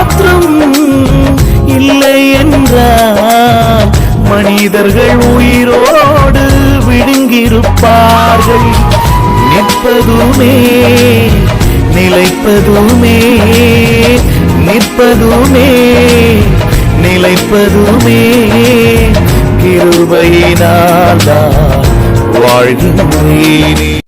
மாற்றம் இல்லை என்றால் மனிதர்கள் உயிரோடு விழுங்கியிருப்பார்கள். நிற்பதுமே நிலைப்பதுமே நிற்பதுமே நிலைப்பதுமே. கிருபையினால் வாழ்கின்றேனே.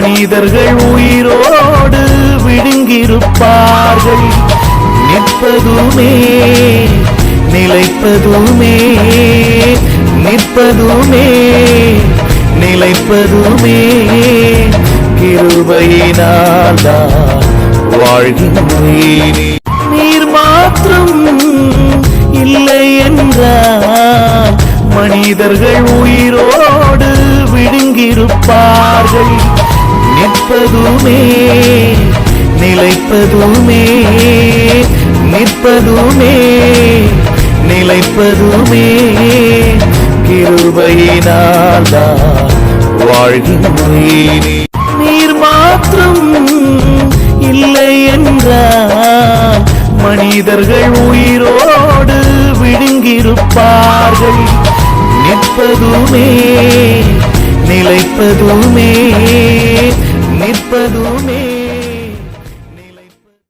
மனிதர்கள் உயிரோடு விழுங்கியிருப்பார்கள். நிற்பதுமே நிலைப்பதுமே நிற்பதுமே நிலைப்பதுமே. கிருபையினால் வாழ்கின்றேனே. நீர் மாத்திரம் இல்லை என்றால் மனிதர்கள் உயிரோடு விழுங்கியிருப்பார்கள். நிற்பதுமே நிலைப்பதுமே நிற்பதுமே நிலைப்பதுமே. கிருபையினால் வாழ்கின்றேனே. நீர் மாற்றம் இல்லை என்றால் மனிதர்கள் உயிரோடு விழுங்கியிருப்பார்கள். நிற்பதுமே நிலைப்பதுமே. நிற்பதுமே